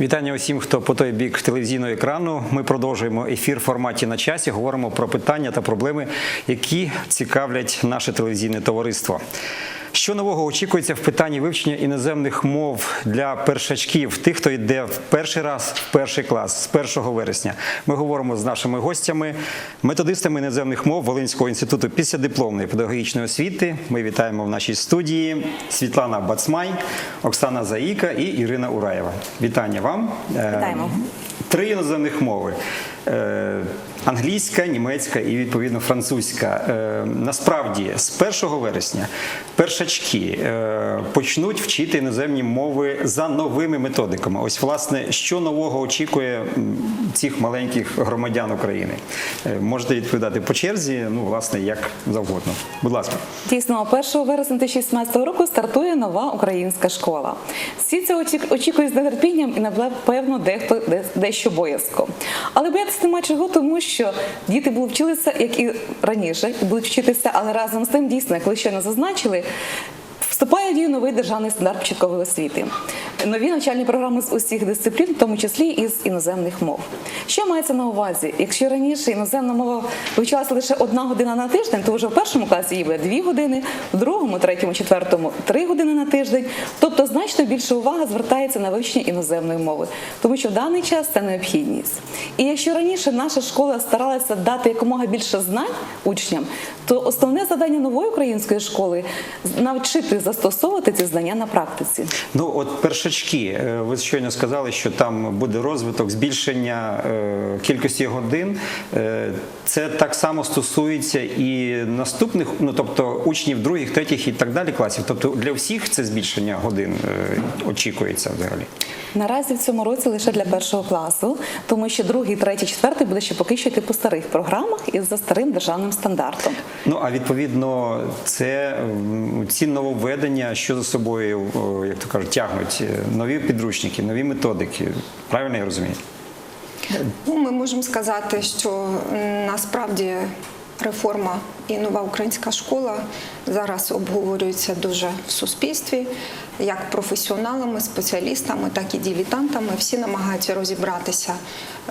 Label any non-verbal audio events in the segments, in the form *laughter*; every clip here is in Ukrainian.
Вітання усім, хто по той бік телевізійного екрану. Ми продовжуємо ефір в форматі на часі. Говоримо про питання та проблеми, які цікавлять наше телевізійне товариство. Що нового очікується в питанні вивчення іноземних мов для першачків, тих, хто йде в перший раз в перший клас з 1 вересня. Ми говоримо з нашими гостями, методистами іноземних мов Волинського інституту післядипломної педагогічної освіти. Ми вітаємо в нашій студії Світлана Бацмай, Оксана Заїка і Ірина Ураєва. Вітання вам. Е, Вітаємо. Три іноземних мови. Англійська, німецька і відповідно французька. Е, Насправді, з 1 вересня першачки е, почнуть вчити іноземні мови за новими методиками. Ось, власне, що нового очікує цих маленьких громадян України? Е, Можете відповідати по черзі, ну, власне, як завгодно. Будь ласка. Дійсно, 1 вересня 2017 року стартує нова українська школа. Всі це очі- очікують з нетерпінням і напевно дехто де- дещо боязко. Але боятися нема чого, тому що діти будуть вчитися, як і раніше, будуть вчитися, але разом з тим дійсно, як ви щойно зазначили. Вступає в дію новий державний стандарт початкової освіти. Нові навчальні програми з усіх дисциплін, в тому числі і з іноземних мов. Що мається на увазі? Якщо раніше іноземна мова вивчалася лише одна година на тиждень, то вже в першому класі її буде дві години, в другому, третьому, четвертому три години на тиждень. Тобто значно більше увага звертається на вивчення іноземної мови, тому що в даний час це необхідність. І якщо раніше наша школа старалася дати якомога більше знань учням, то основне завдання нової української школи навчити застосовувати ці знання на практиці. Ну, от першачки, е, ви щойно сказали, що там буде розвиток, збільшення е, кількості годин. Е, Це так само стосується і наступних, ну тобто учнів других, третіх і так далі класів. Тобто для всіх це збільшення годин очікується взагалі. Наразі в цьому році лише для першого класу, тому що другий, третій, четвертий буде ще поки що йти по старих програмах і за старим державним стандартом. Ну а відповідно, це ці нововведення, що за собою, як то кажуть, тягнуть нові підручники, нові методики. Правильно я розумію? Ну, ми можемо сказати, що насправді реформа і нова українська школа зараз обговорюється дуже в суспільстві, як професіоналами, спеціалістами, так і дилетантами. Всі намагаються розібратися,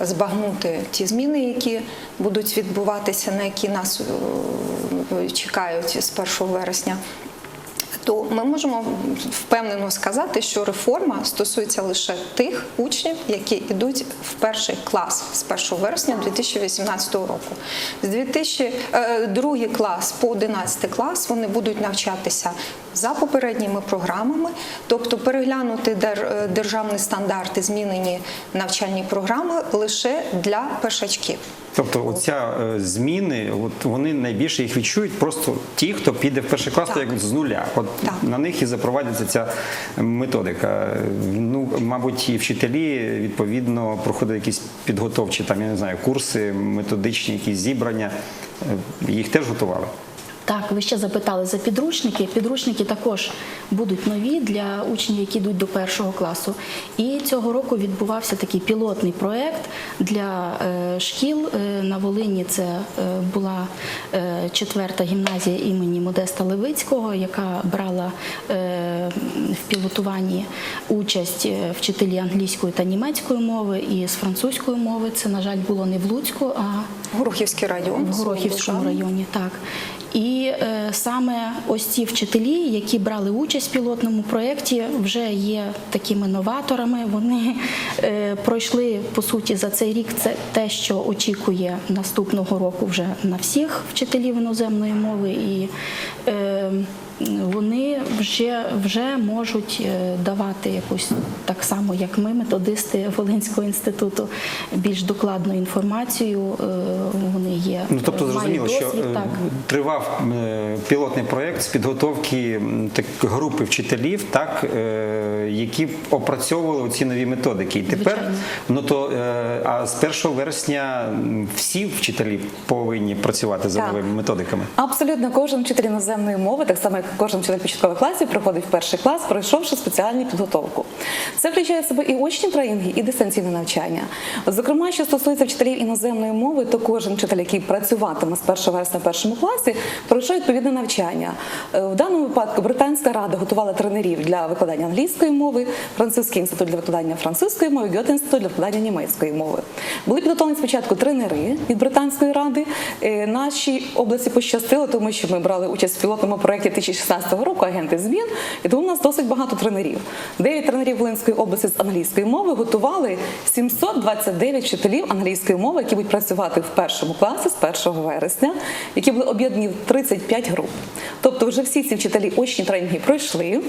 збагнути ті зміни, які будуть відбуватися, на які нас е, чекають з 1 вересня то ми можемо впевнено сказати, що реформа стосується лише тих учнів, які йдуть в перший клас з 1 вересня 2018 року. З 2000, е, клас по 11 клас вони будуть навчатися за попередніми програмами, тобто переглянути е, державні стандарти, змінені навчальні програми лише для першачків. Тобто, оця е, зміни, от вони найбільше їх відчують просто ті, хто піде в перший клас, то як з нуля. От Так. на них і запровадиться ця методика. Ну, мабуть, і вчителі відповідно проходять якісь підготовчі, там я не знаю, курси, методичні, якісь зібрання. Е, Їх теж готували. Так, ви ще запитали за підручники. Підручники також будуть нові для учнів, які йдуть до першого класу. І цього року відбувався такий пілотний проєкт для е, шкіл е, на Волині. Це е, була четверта гімназія імені Модеста Левицького, яка брала в пілотуванні участь вчителі англійської та німецької мови і з французької мови. Це, на жаль, було не в Луцьку, а Горохівський район в Горохівському районі, так. І е, саме ось ці вчителі, які брали участь в пілотному проєкті, вже є такими новаторами. Вони е, пройшли по суті за цей рік це те, що очікує наступного року вже на всіх вчителів іноземної мови. І е, вони вже, вже можуть е, давати якусь так само, як ми, методисти Волинського інституту, більш докладну інформацію. Е, Вони є Ну тобто зрозуміло, що досвід, е, так. тривав пілотний проєкт з підготовки так, групи вчителів, так які опрацьовували ці нові методики. І тепер Звичайно. ну то а з 1 вересня всі вчителі повинні працювати за Так. новими методиками. Абсолютно кожен вчитель іноземної мови, так само як кожен вчитель початкових класів приходить в перший клас, пройшовши спеціальну підготовку. Це включає в себе і очні тренінги, і дистанційне навчання. Зокрема, що стосується вчителів іноземної мови, то кожен вчитель, який працюватиме з 1 вересня в першому класі, пройшов відповідне навчання. Е, В даному випадку Британська рада готувала тренерів для викладання англійської мови, французький інститут для викладання французької мови, Гьоте інститут для викладання німецької мови. Були підготовлені спочатку тренери від Британської ради. Е, Нашій області пощастило, тому що ми брали участь в пілотному проєкті 2016 року агенти змін, і тому у нас досить багато тренерів. Дев'ять тренерів Волинської області з англійської мови готували 729 вчителів англійської мови, які будуть працювати в першому класі з 1 вересня, які були об'єднані в 35 груп. Тобто, вже всі ці вчителі очні тренінги пройшли,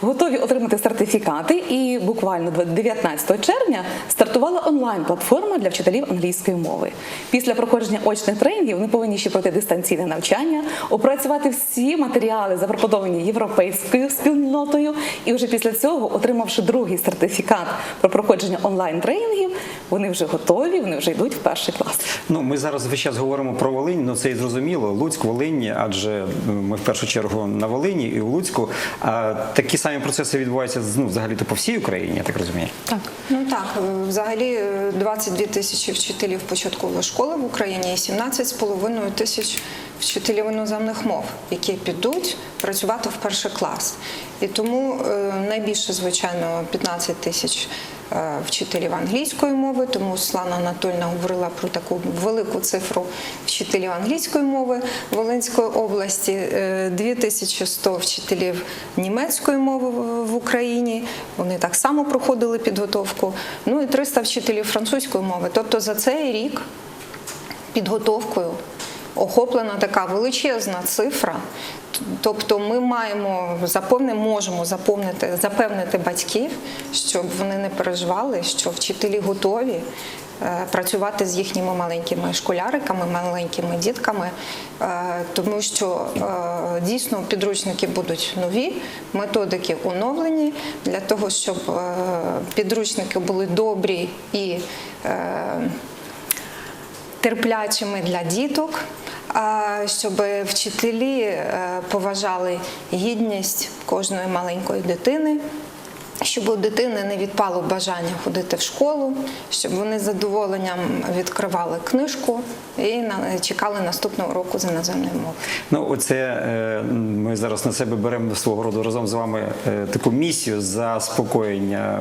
готові отримати сертифікати, і буквально 19 червня стартувала онлайн-платформа для вчителів англійської мови. Після проходження очних тренінгів вони повинні ще пройти дистанційне навчання, опрацювати всі матеріали, запропоновані європейською спільнотою, і вже після цього, отримавши другий сертифікат про проходження онлайн-тренінгів, вони вже готові, вони вже йдуть в перший клас. Ну, ми зараз весь час говоримо про Волинь, ну це і зрозуміло. Луцьк, Волинь, адже ми в першу чергу на Волині і у Луцьку. А такі самі процеси відбуваються ну, взагалі-то по всій Україні, я так розумію. Так. Ну так, е, взагалі е, 22 тисячі вчителів початкової школи в Україні і 17,5 тисяч вчителів іноземних мов, які підуть працювати в перший клас. І тому е, найбільше, звичайно, 15 тисяч е, вчителів англійської мови, тому Слана Анатольна говорила про таку велику цифру вчителів англійської мови Волинської області, е, 2100 вчителів німецької мови в Україні. Вони так само проходили підготовку. Ну і 300 вчителів французької мови. Тобто за цей рік підготовкою охоплена така величезна цифра. Тобто ми маємо заповни, можемо заповнити, запевнити батьків, щоб вони не переживали, що вчителі готові е, працювати з їхніми маленькими школяриками, маленькими дітками, е, тому що е, дійсно підручники будуть нові, методики оновлені для того, щоб підручники були добрі і терплячими для діток, щоб вчителі е, поважали гідність кожної маленької дитини. Щоб у дитини не відпало бажання ходити в школу, щоб вони з задоволенням відкривали книжку і чекали наступного року з іноземної мови. Ну, оце е, ми зараз на себе беремо свого роду разом з вами е, таку місію заспокоєння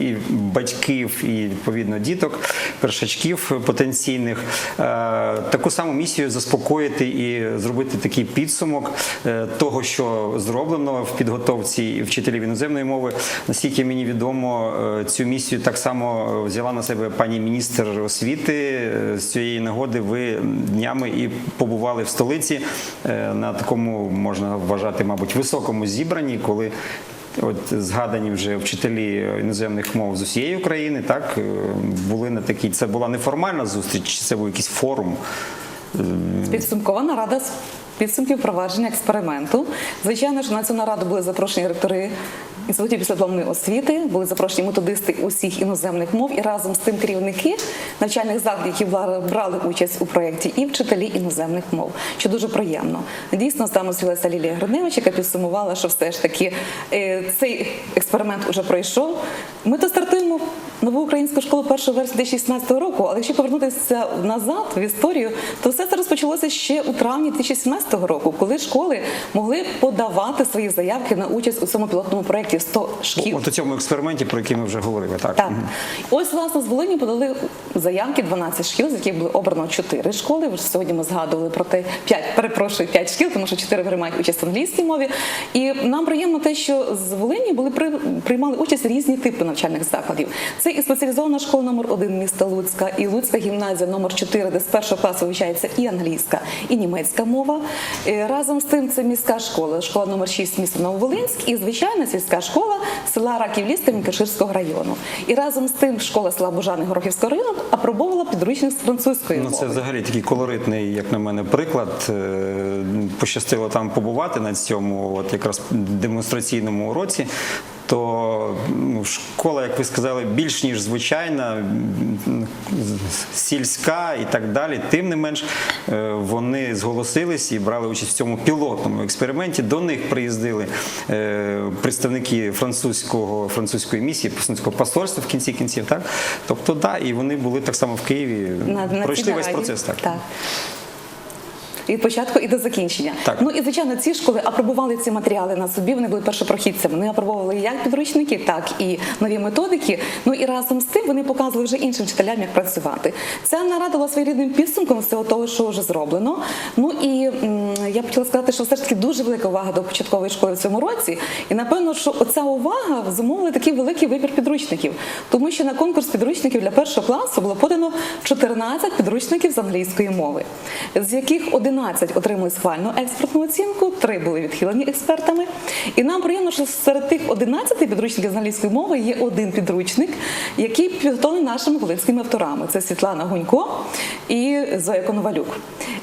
і батьків, і відповідно діток, першачків потенційних. Е, Таку саму місію заспокоїти і зробити такий підсумок того, що зроблено в підготовці вчителів іноземної мови. Наскільки мені відомо, е, цю місію так само взяла на себе пані міністр освіти. Е, З цієї нагоди ви днями і побували в столиці е, на такому можна вважати, мабуть, високому зібранні, коли. От згадані вже вчителі іноземних мов з усієї України, так були на такій. Це була неформальна зустріч, це був якийсь форум? Підсумкова нарада з підсумків провадження експерименту. Звичайно ж, на цю нараду були запрошені ректори інститутів післядипломної освіти, були запрошені методисти усіх іноземних мов і разом з тим керівники навчальних закладів, які брали участь у проєкті, і вчителі іноземних мов, що дуже приємно. Дійсно, з нами Лілія Гриневич, яка підсумувала, що все ж таки е, цей експеримент уже пройшов. Ми то стартуємо нову українську школу 1 вересня 2016 року, але якщо повернутися назад в історію, то все це розпочалося ще у травні 2017 року, коли школи могли подавати свої заявки на участь у цьому пілотному проєкті 100 шкіл. От у цьому експерименті, про який ми вже говорили, так? Так, ось власне з Волині подали заявки 12 шкіл, з яких було обрано 4 школи. Сьогодні ми згадували про те 5, перепрошую, 5 шкіл, тому що 4 приймають участь в англійській мові. І нам приємно те, що з Волині були при- приймали участь різні типи навчальних закладів. Це і спеціалізована школа номер 1 міста Луцька, і Луцька гімназія номер 4, де з першого класу вивчається і англійська, і німецька мова. Е, Разом з тим це міська школа, школа номер 6 міста Нововолинськ, і звичайна сільська школа села Раків-Ліс Каширського району. І разом з тим школа села Бужани Горохівського району апробовувала підручник з французької Ну, мови. це взагалі такий колоритний, як на мене, приклад. Е, Пощастило там побувати на цьому, от якраз демонстраційному уроці. То ну, школа, як ви сказали, більш ніж звичайна, сільська і так далі. Тим не менш, е, вони зголосились і брали участь в цьому пілотному експерименті. До них приїздили е, представники французького французької місії, французького посольства в кінці кінців. Так, тобто, да, і вони були так само в Києві. на, на пройшли цій весь процес. Так. так. Від початку і до закінчення. Так. Ну і звичайно, ці школи апробували ці матеріали на собі. Вони були першопрохідцями. Вони апробували як підручники, так і нові методики. Ну і разом з тим вони показували вже іншим вчителям, як працювати. Ця нарада була своєрідним підсумком всього того, що вже зроблено. Ну і я б хотіла сказати, що все ж таки дуже велика увага до початкової школи в цьому році. І напевно, що оця увага зумовила такий великий вибір підручників, тому що на конкурс підручників для першого класу було подано 14 підручників з англійської мови, з яких 11 отримали схвальну експертну оцінку, 3 були відхилені експертами. І нам приємно, що серед тих 11 підручників з англійської мови є один підручник, який підготовлений нашими волинськими авторами. Це Світлана Гунько і Зоя Коновалюк.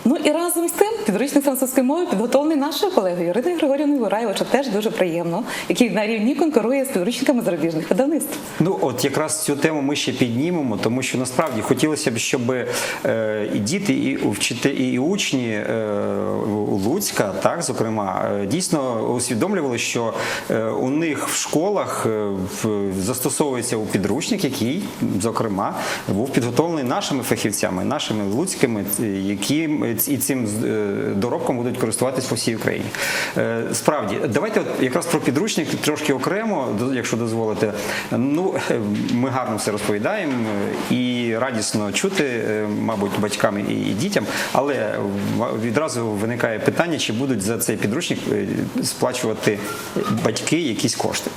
Ну і разом з тим підручник французької мови підготовлений нашою колегою Іриною Григорівною Вораєвою, що теж дуже приємно, який на рівні конкурує з підручниками зарубіжних видавництв. Ну, от якраз цю тему ми ще піднімемо, тому що насправді хотілося б, щоб е, і діти, і вчити, і учні Луцька, так зокрема, е, дійсно усвідомлювали, що е, у них в школах е, застосовується у підручник, який, зокрема, був підготовлений нашими фахівцями, нашими луцькими, е, які і цим е, доробком будуть користуватись по всій Україні. Е, Справді, давайте от якраз про підручник трошки окремо, якщо дозволите. Ну, е, ми гарно все розповідаємо е, і радісно чути, е, мабуть, батькам і дітям, але відразу виникає питання, чи будуть за цей підручник е, сплачувати батьки якісь кошти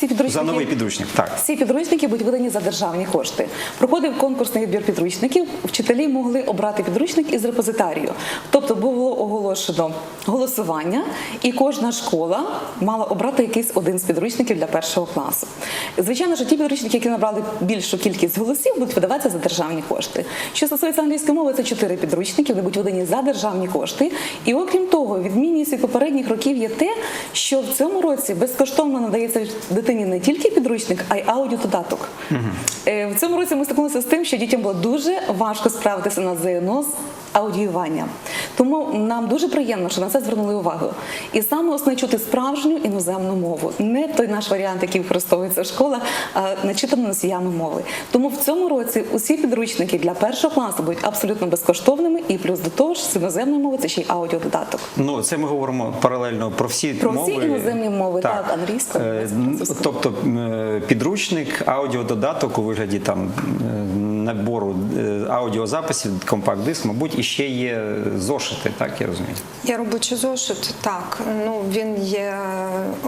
Ці підручники, за новий підручник. Так. Ці підручники будуть видані за державні кошти. Проходив конкурсний відбір підручників. Вчителі могли обрати підручник із репозитарію. Тобто було оголошено голосування, і кожна школа мала обрати якийсь один з підручників для першого класу. Звичайно, що ті підручники, які набрали більшу кількість голосів, будуть видаватися за державні кошти. Що стосується англійської мови, це чотири підручники, вони будуть видані за державні кошти. І окрім того, відмінність від попередніх років є те, що в цьому році безкоштовно надається дитині не тільки підручник, а й аудіододаток. Е, В цьому році ми стикнулися з тим, що дітям було дуже важко справитися на ЗНО з аудіюванням. Тому нам дуже приємно, що на це звернули увагу. І саме основне чути справжню іноземну мову, не той наш варіант, який використовується в школах, а начитану носіями мови. Тому в цьому році усі підручники для першого класу будуть абсолютно безкоштовними, і плюс до того ж з іноземної мови це ще й аудіододаток. Ну, це ми говоримо паралельно про всі Про всі мови. іноземні мови, так, англійська, Е. Тобто е, підручник, аудіододаток у вигляді там е, набору е, аудіозаписів, компакт-диск, мабуть, і ще є зошити, так я розумію. Я робочий зошит, так. Ну він є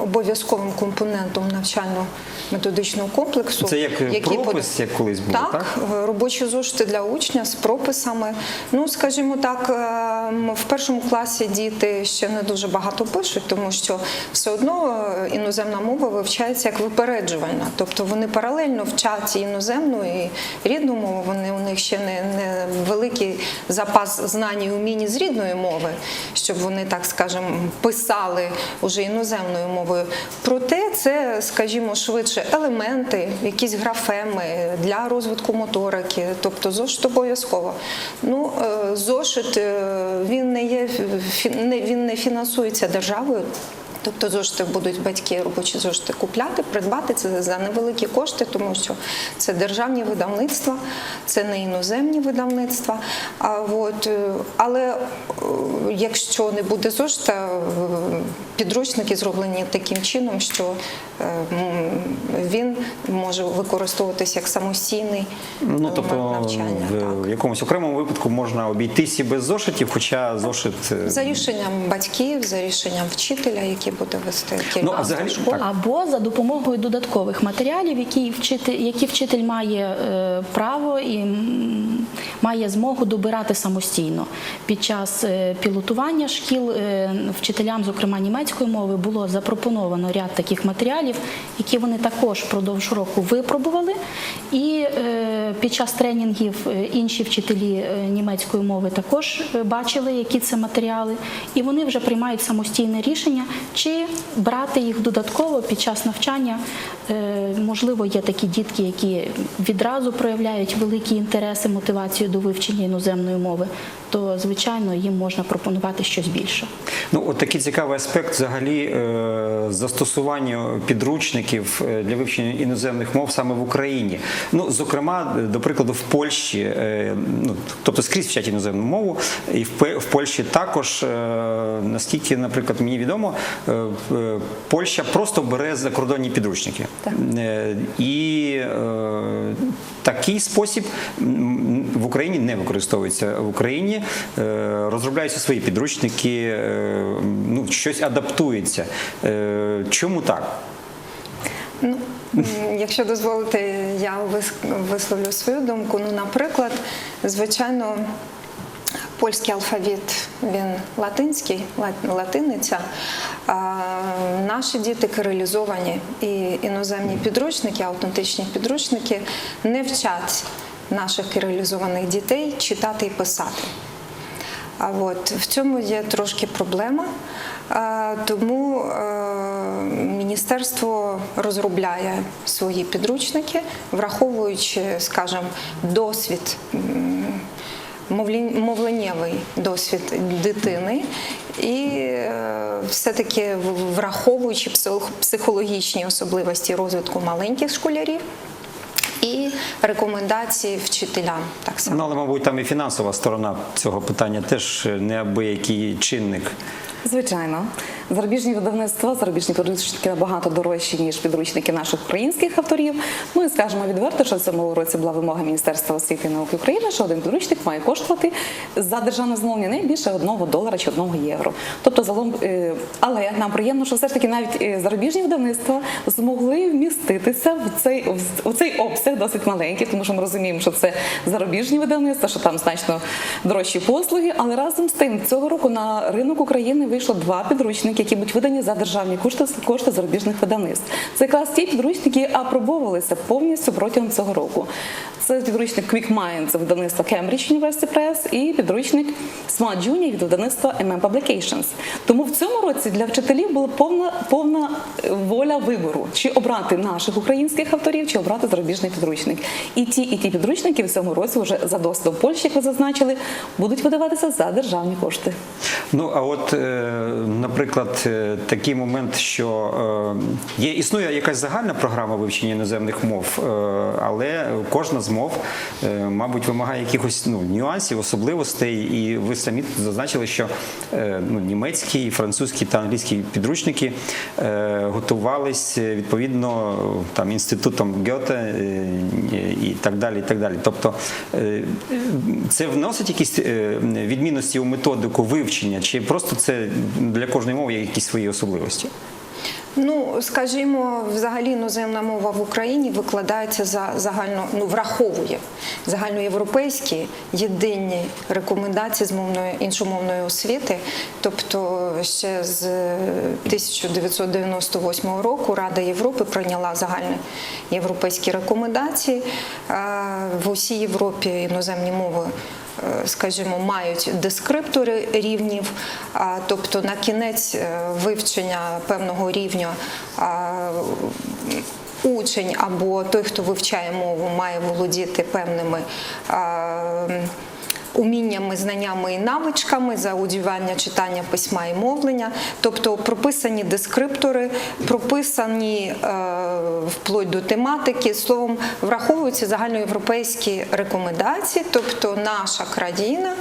обов'язковим компонентом навчально-методичного комплексу. Це як який пропис, як колись було, так? е, робочі зошити для учня з прописами. Ну, скажімо так, е, в першому класі діти ще не дуже багато пишуть, тому що все одно е, іноземна мова вивчається як випереджувальна. Тобто вони паралельно вчать іноземну і рідну мову. Вони у них ще не, не великий запас знань і умінь з рідної мови, щоб вони, так скажемо, писали уже іноземною мовою. Проте це, скажімо, швидше елементи, якісь графеми для розвитку моторики, тобто зошит обов'язково. Ну, е, зошит е, він не є він не фінансується державою. Тобто зошити будуть батьки робочі зошити купляти, придбати це за невеликі кошти, тому що це державні видавництва, це не іноземні видавництва. А от, е, але е, якщо не буде зошита, е, підручники зроблені таким чином, що е, він може використовуватися як самостійний Ну, тобто навчання. в, так. якомусь окремому випадку можна обійтись і без зошитів, хоча зошит. е, За рішенням батьків, за рішенням вчителя, який буде вести Ну, а взагалі, школи. так. Або за допомогою додаткових матеріалів, які вчитель, які вчитель має е, право і має змогу добирати самостійно. Під час е, пілотування шкіл е, вчителям, зокрема німецької німецької мови було запропоновано ряд таких матеріалів, які вони також впродовж року випробували. І е, під час тренінгів е, інші вчителі е, німецької мови також бачили, які це матеріали, і вони вже приймають самостійне рішення, чи брати їх додатково під час навчання. Е, Можливо, є такі дітки, які відразу проявляють великі інтереси, мотивацію до вивчення іноземної мови, то звичайно їм можна пропонувати щось більше. Ну, от такий цікавий аспект взагалі е, застосування підручників е, для вивчення іноземних мов саме в Україні. Ну, зокрема, до прикладу, в Польщі, ну тобто скрізь вчать іноземну мову, і в, Польщі також, наскільки, наприклад, мені відомо, Польща просто бере закордонні підручники. Так. Е, І е, такий спосіб в Україні не використовується. В Україні е, розробляються свої підручники, ну, щось адаптується. Чому так? Ну, якщо дозволите, я висловлю свою думку. Ну, наприклад, звичайно, польський алфавіт він латинський, ла- латиниця. Наші діти кирилізовані і іноземні підручники, аутентичні підручники не вчать наших кирилізованих дітей читати і писати. А от в цьому є трошки проблема, тому е, міністерство розробляє свої підручники, враховуючи, скажімо, досвід. Мовленнєвий досвід дитини, і е, все-таки враховуючи псих- психологічні особливості розвитку маленьких школярів і рекомендації вчителям так само. Ну, але, мабуть, там і фінансова сторона цього питання теж неабиякий чинник. Звичайно, зарубіжні видавництва, зарубіжні підручники набагато дорожчі ніж підручники наших українських авторів. І скажемо відверто, що в цьому році була вимога Міністерства освіти і науки України, що один підручник має коштувати за державне замовлення не більше одного долара чи одного євро. Тобто залом, е, але нам приємно, що все ж таки навіть е, зарубіжні видавництва змогли вміститися в цей в цей обсяг досить маленький, тому що ми розуміємо, що це зарубіжні видавництва, що там значно дорожчі послуги. Але разом з тим цього року на ринок України вийшло два підручники, які будуть видані за державні кошти кошти зарубіжних видавництв. Це якраз ті підручники, які апробовувалися повністю протягом цього року. Це підручник Quick Mind, це видавництва Cambridge University Press і підручник Smart Junior від видавництва MM Publications. Тому в цьому році для вчителів була повна повна е, воля вибору, чи обрати наших українських авторів, чи обрати зарубіжний підручник. І ті, і ті підручники в цьому році вже за досвідом Польщі, як ви зазначили, будуть видаватися за державні кошти. Ну а от, е, наприклад, е, такий момент, що є існує якась загальна програма вивчення іноземних мов, але кожна з мов, е, мабуть, вимагає якихось ну, нюансів, особливостей. І ви самі зазначили, що е, ну, німецькі, французькі та англійські підручники е, готувались е, відповідно там інститутом Гьоте і так далі. І так далі. Тобто це вносить якісь відмінності у методику вивчення, чи просто це для кожної мови є якісь свої особливості? Ну, скажімо, взагалі іноземна мова в Україні викладається за загально, ну враховує загальноєвропейські єдині рекомендації з мовної іншомовної освіти. Тобто ще з 1998 року Рада Європи прийняла загальні європейські рекомендації. Е, В усій Європі іноземні мови е, скажімо, мають дескриптори рівнів, тобто на кінець е, вивчення певного рівня учень або той, хто вивчає мову, має володіти певними. Уміннями, знаннями і навичками за аудіювання, читання, письма і мовлення, тобто прописані дескриптори, прописані е, вплоть до тематики, словом, враховуються загальноєвропейські рекомендації, тобто наша країна.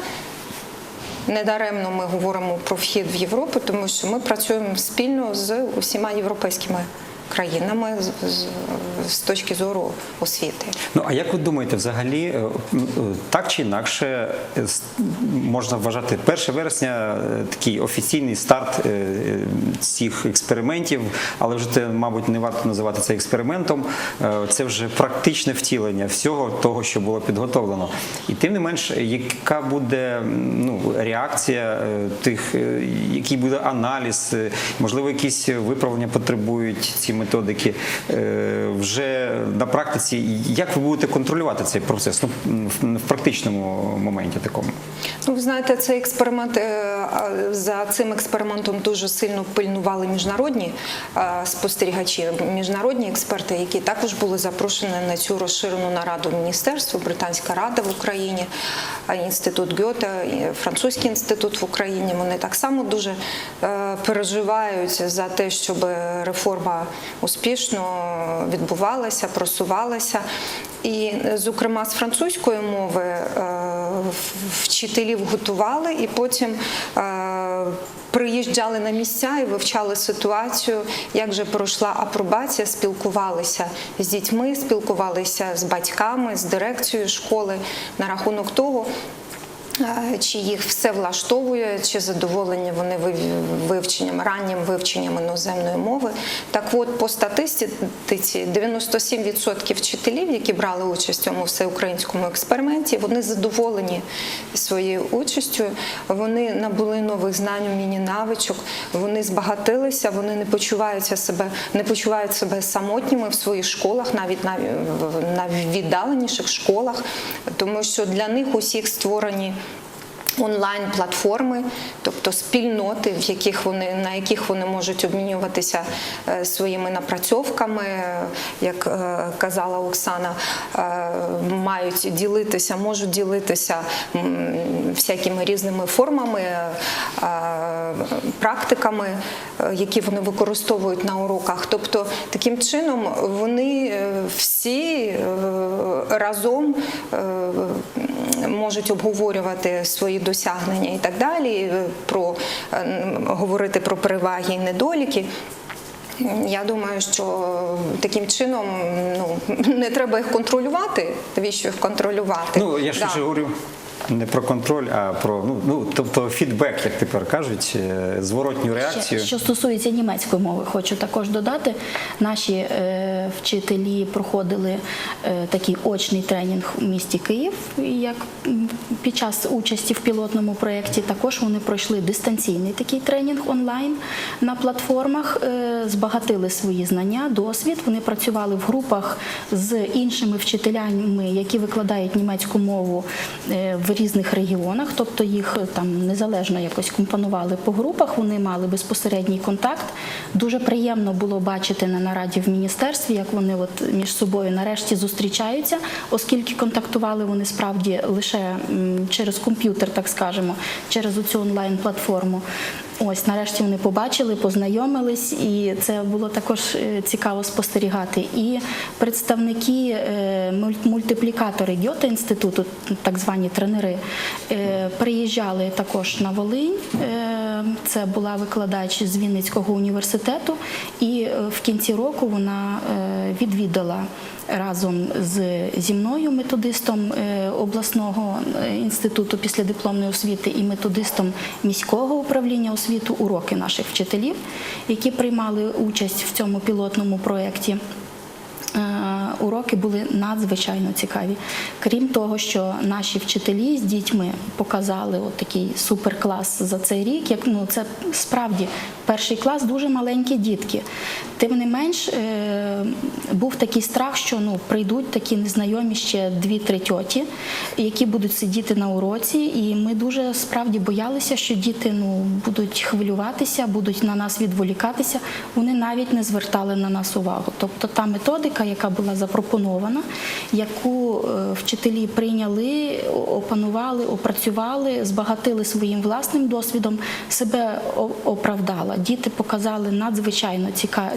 Недаремно ми говоримо про вхід в Європу, тому що ми працюємо спільно з усіма європейськими країнами з, точки зору освіти. Ну а як ви думаєте, взагалі е, е, так чи інакше е, можна вважати 1 вересня такий офіційний старт цих експериментів, але вже це, мабуть, не варто називати це експериментом. Це вже практичне втілення всього того, що було підготовлено. І тим не менш, яка буде ну, реакція тих, який буде аналіз, можливо, якісь виправлення потребують ці методики е, вже на практиці. Як ви будете контролювати цей процес? Ну, в- практичному моменті такому. Ну, ви знаєте, цей експеримент е, за цим експериментом дуже сильно пильнували міжнародні е, спостерігачі, міжнародні експерти, які також були запрошені на цю розширену нараду міністерства, Британська рада в Україні, інститут Гьоте, і французький інститут в Україні. Вони так само дуже переживають за те, щоб реформа успішно відбувалася, просувалася. І, зокрема, з французької мови е, вчителів готували і потім е, приїжджали на місця і вивчали ситуацію, як же пройшла апробація, спілкувалися з дітьми, спілкувалися з батьками, з дирекцією школи на рахунок того. Чи їх все влаштовує, чи задоволені вони вив- вивченням, раннім вивченням іноземної мови. Так от, по статистиці, 97% вчителів, які брали участь у цьому всеукраїнському експерименті, вони задоволені своєю участю, вони набули нових знань, умінь і навичок, вони збагатилися, вони не почуваються себе, не почувають себе самотніми в своїх школах, навіть на, на віддаленіших школах, тому що для них усіх створені онлайн-платформи, тобто спільноти, в яких вони на яких вони можуть обмінюватися е, своїми напрацьовками, як е, казала Оксана, е, мають ділитися, можуть ділитися всякими різними формами, практиками, які вони використовують на уроках. Тобто таким чином вони е, всі е, разом е, можуть обговорювати свої досягнення і так далі, про говорити про переваги і недоліки. Я думаю, що таким чином ну *laughs* не треба їх контролювати. Навіщо їх контролювати? Ну я ж Да. говорю. Не про контроль, а про ну, ну тобто фідбек, як тепер кажуть, е, зворотню реакцію. Ще, що стосується німецької мови, хочу також додати. Наші е, вчителі проходили е, такий очний тренінг у місті Київ, як під час участі в пілотному проєкті. Також вони пройшли дистанційний такий тренінг онлайн на платформах, е, збагатили свої знання, досвід. Вони працювали в групах з іншими вчителями, які викладають німецьку мову е, в різних регіонах, тобто їх е, там незалежно якось компонували по групах. Вони мали безпосередній контакт. Дуже приємно було бачити на нараді в міністерстві, як вони от між собою нарешті зустрічаються, оскільки контактували вони справді лише через комп'ютер, так скажемо, через оцю онлайн-платформу. Ось нарешті вони побачили, познайомились, і це було також е, цікаво спостерігати. І представники е, мультиплікатори Гьоте інституту, так звані тренери, е, приїжджали також на Волинь. Це була викладач з Вінницького університету, і е, в кінці року вона е, відвідала разом з зі мною методистом е, обласного інституту післядипломної освіти і методистом міського управління освіти уроки наших вчителів, які приймали участь в цьому пілотному проєкті. Е, Уроки були надзвичайно цікаві. Крім того, що наші вчителі з дітьми показали от такий суперклас за цей рік. Як ну це справді перший клас дуже маленькі дітки. Тим не менш, е, був такий страх, що ну прийдуть такі незнайомі ще дві-три тьоті, які будуть сидіти на уроці, і ми дуже справді боялися, що діти ну будуть хвилюватися, будуть на нас відволікатися. Вони навіть не звертали на нас увагу. Тобто та методика, яка була запропонована, яку е, вчителі прийняли, опанували, опрацювали, збагатили своїм власним досвідом, себе оправдала. Діти показали надзвичайно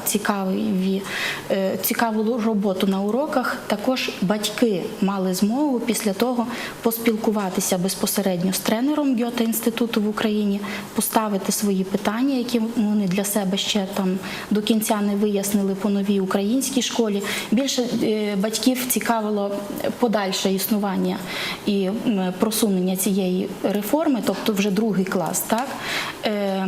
цікаві, е, цікаву роботу на уроках. Також батьки мали змогу після того поспілкуватися безпосередньо з тренером Гьота інституту в Україні, поставити свої питання, які вони для себе ще там до кінця не вияснили по новій українській школі. Більше е, батьків цікавило подальше існування і просунення цієї реформи, тобто вже другий клас, так Е,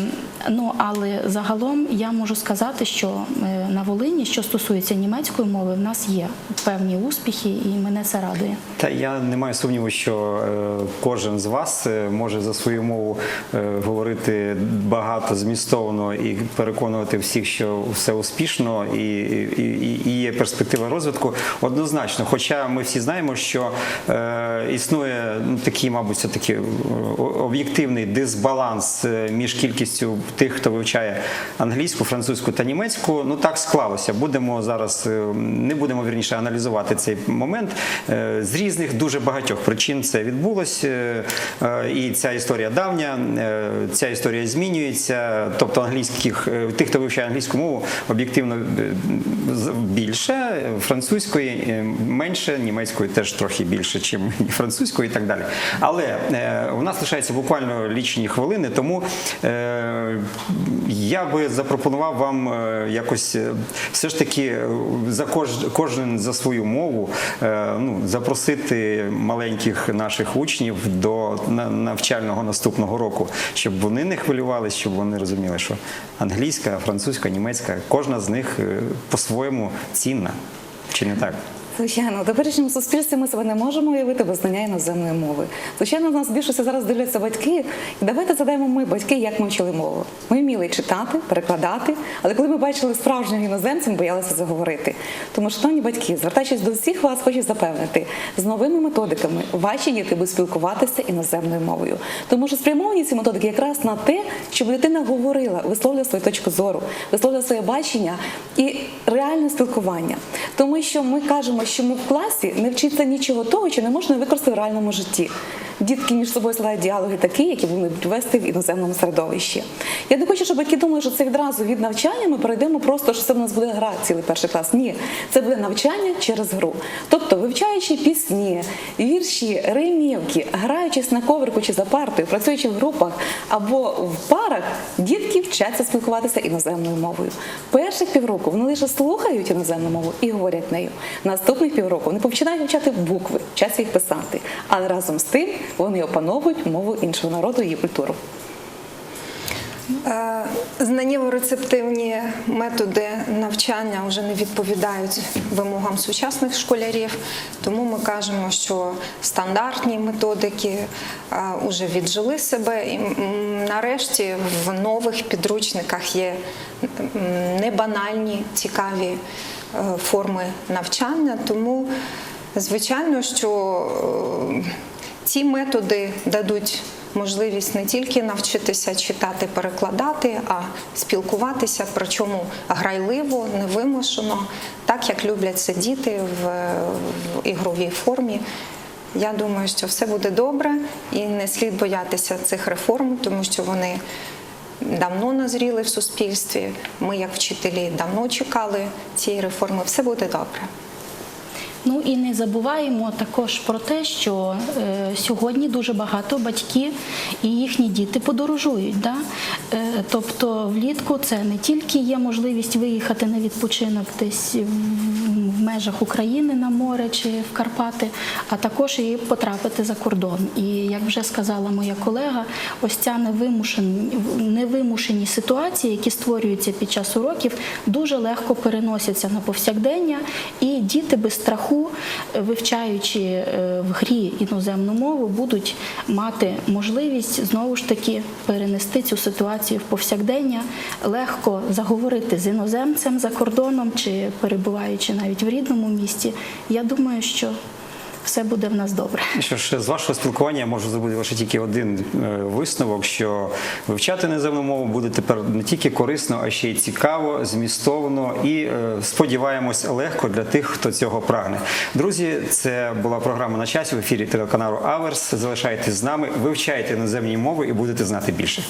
ну але загалом я можу сказати, що е, на Волині, що стосується німецької мови, в нас є певні успіхи, і мене це радує. Та я не маю сумніву, що е, кожен з вас е, може за свою мову говорити багато змістовно і переконувати всіх, що все успішно і, і, і- є перспектива розвитку. Однозначно, хоча ми всі знаємо, що е, існує ну, такий, мабуть, все таки об'єктивний дисбаланс між кількістю тих, хто вивчає англійську, французьку та німецьку. Ну так склалося. Будемо зараз, е, не будемо вірніше аналізувати цей момент. Е, З різних дуже багатьох причин це відбулося, і ця історія давня, е, ця історія змінюється. Тобто англійських е, тих, хто вивчає англійську мову, об'єктивно е, більше, французької е, менше, німецької теж трохи більше, ніж *laughs* французької і так далі. Але е, у нас лишається буквально лічені хвилини, тому е, я би запропонував вам е, якось е, все ж таки е, за кож, кожен за свою мову ну, запросити маленьких наших учнів до навчального наступного року, щоб вони не хвилювалися, щоб вони розуміли, що англійська, французька, німецька, кожна з них по-своєму цінна. Чи не так? Звичайно, в теперішньому суспільстві ми себе не можемо уявити без знання іноземної мови. Звичайно, в нас більшості зараз дивляться батьки. І давайте задаємо ми, батьки, як ми вчили мову. Ми вміли читати, перекладати, але коли ми бачили справжнього іноземця, ми боялися заговорити. Тому, шановні батьки, звертаючись до всіх вас, хочу запевнити, з новими методиками ваші діти будуть спілкуватися іноземною мовою. Тому що спрямовані ці методики якраз на те, щоб дитина говорила, висловлювала свою точку зору, висловлювала своє бачення і реальне спілкування. Тому що ми кажемо, що ми в класі не вчиться нічого того, що не можна використати в реальному житті. Дітки між собою складають діалоги такі, які будуть вести в іноземному середовищі. Я не хочу, щоб батьки думали, що це відразу від навчання ми перейдемо просто, що це в нас буде гра цілий перший клас. Ні, це буде навчання через гру. Тобто, вивчаючи пісні, вірші, римівки, граючись на коврику чи за партою, працюючи в групах або в парах, дітки вчаться спілкуватися іноземною мовою. Перших півроку вони лише слухають іноземну мову і говорять нею. Наступних півроку вони починають вивчати букви, вчаться їх писати. Але разом з тим вони опановують мову іншого народу і її культуру. Е, Знаннєво-рецептивні методи навчання вже не відповідають вимогам сучасних школярів, тому ми кажемо, що стандартні методики вже віджили себе, і нарешті в нових підручниках є небанальні, цікаві е, форми навчання. Тому, звичайно, що е, ці методи дадуть можливість не тільки навчитися читати, перекладати, а спілкуватися, причому грайливо, невимушено, так як люблять це діти в, в ігровій формі. Я думаю, що все буде добре і не слід боятися цих реформ, тому що вони давно назріли в суспільстві. Ми, як вчителі, давно чекали цієї реформи. Все буде добре. Ну і не забуваємо також про те, що е, сьогодні дуже багато батьків і їхні діти подорожують. Да? Е, тобто влітку це не тільки є можливість виїхати на відпочинок десь в, межах України на море чи в Карпати, а також і потрапити за кордон. І як вже сказала моя колега, ось ця невимушені, невимушені ситуації, які створюються під час уроків, дуже легко переносяться на повсякдення, і діти без страху, вивчаючи е, в грі іноземну мову, будуть мати можливість знову ж таки перенести цю ситуацію в повсякдення, легко заговорити з іноземцем за кордоном чи перебуваючи навіть в рідному місті. Я думаю, що все буде в нас добре. Що ж, з вашого спілкування я можу зробити лише тільки один е, висновок, що вивчати іноземну мову буде тепер не тільки корисно, а ще й цікаво, змістовно і е, сподіваємось легко для тих, хто цього прагне. Друзі, це була програма на часі в ефірі телеканалу Аверс. Залишайтесь з нами, вивчайте іноземні мови і будете знати більше.